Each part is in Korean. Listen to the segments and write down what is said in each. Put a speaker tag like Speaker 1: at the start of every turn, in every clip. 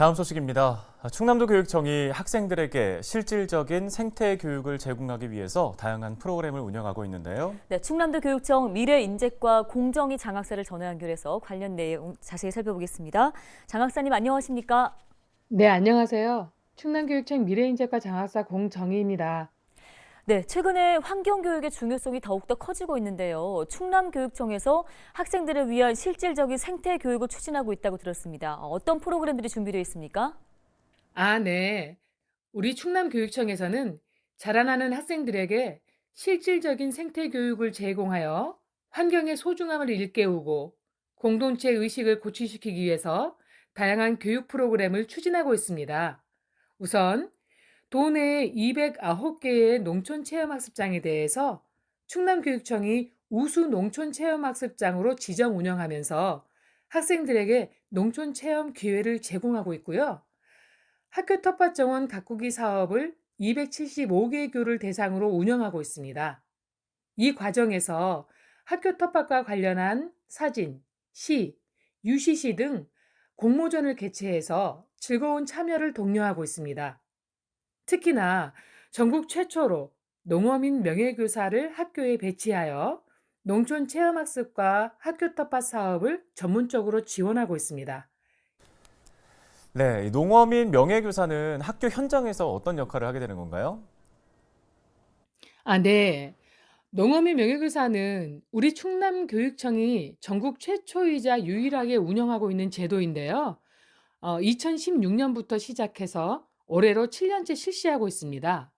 Speaker 1: 다음 소식입니다. 충남도 교육청이 학생들에게 실질적인 생태 교육을 제공하기 위해서 다양한 프로그램을 운영하고 있는데요.
Speaker 2: 네, 충남도 교육청 미래 인재과 공정위 장학사를 전화 연결해서 관련 내용 자세히 살펴보겠습니다. 장학사님 안녕하십니까?
Speaker 3: 네, 안녕하세요. 충남교육청 미래인재과 장학사 공정희입니다.
Speaker 2: 네, 최근에 환경교육의 중요성이 더욱더 커지고 있는데요. 충남교육청에서 학생들을 위한 실질적인 생태 교육을 추진하고 있다고 들었습니다. 어떤 프로그램들이 준비되어 있습니까?
Speaker 3: 아, 네. 우리 충남교육청에서는 자라나는 학생들에게 실질적인 생태 교육을 제공하여 환경의 소중함을 일깨우고 공동체 의식을 고취시키기 위해서 다양한 교육 프로그램을 추진하고 있습니다. 우선 도내 209개의 농촌 체험학습장에 대해서 충남교육청이 우수 농촌 체험학습장으로 지정 운영하면서 학생들에게 농촌 체험 기회를 제공하고 있고요. 학교 텃밭 정원 가꾸기 사업을 275개 교를 대상으로 운영하고 있습니다. 이 과정에서 학교 텃밭과 관련한 사진, 시, 유시시 등 공모전을 개최해서 즐거운 참여를 독려하고 있습니다. 특히나 전국 최초로 농어민 명예교사를 학교에 배치하여 농촌 체험학습과 학교 텃밭 사업을 전문적으로 지원하고 있습니다.
Speaker 1: 네, 이 농어민 명예교사는 학교 현장에서 어떤 역할을 하게 되는 건가요?
Speaker 3: 아, 네. 농어민 명예교사는 우리 충남교육청이 전국 최초이자 유일하게 운영하고 있는 제도인데요. 어, 2016년부터 시작해서 올해로 7년째 실시하고 있습니다.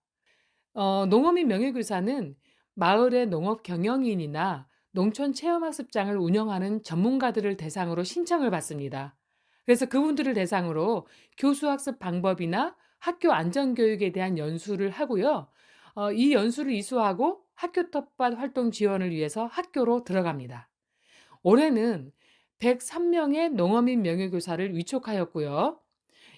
Speaker 3: 어, 농어민 명예교사는 마을의 농업 경영인이나 농촌 체험학습장을 운영하는 전문가들을 대상으로 신청을 받습니다. 그래서 그분들을 대상으로 교수학습 방법이나 학교 안전교육에 대한 연수를 하고요. 어, 이 연수를 이수하고 학교 텃밭 활동 지원을 위해서 학교로 들어갑니다. 올해는 103명의 농어민 명예교사를 위촉하였고요.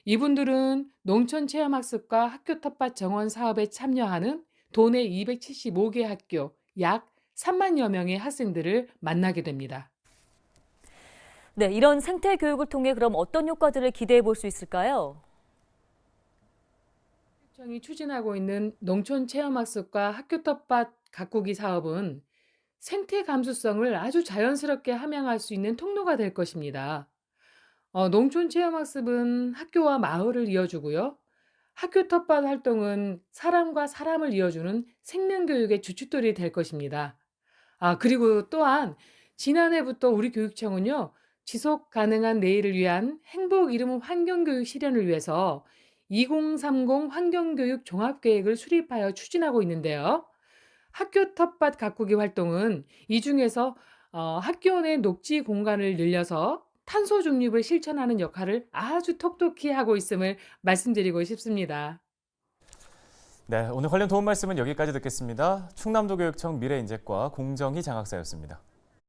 Speaker 3: 이분들은 농촌 체험학습과 학교 텃밭 정원 사업에 참여하는 도내 275개 학교 약 3만여 명의 학생들을 만나게 됩니다.
Speaker 2: 네, 이런 생태 교육을 통해 그럼 어떤 효과들을 기대해 볼 수 있을까요?
Speaker 3: 청이 추진하고 있는 농촌 체험학습과 학교 텃밭 가꾸기 사업은 생태 감수성을 아주 자연스럽게 함양할 수 있는 통로가 될 것입니다. 어, 농촌 체험학습은 학교와 마을을 이어주고요. 학교 텃밭 활동은 사람과 사람을 이어주는 생명교육의 주춧돌이 될 것입니다. 아, 그리고 또한 지난해부터 우리 교육청은요, 지속 가능한 내일을 위한 행복 이름 환경교육 실현을 위해서 2030 환경교육 종합계획을 수립하여 추진하고 있는데요. 학교 텃밭 가꾸기 활동은 이 중에서 어, 학교 내 녹지 공간을 늘려서 탄소 중립을 실천하는 역할을 아주 톡톡히 하고 있음을 말씀드리고 싶습니다.
Speaker 1: 네, 오늘 관련 도움 말씀은 여기까지 듣겠습니다. 충남도 교육청 미래인재과 공정희 장학사였습니다.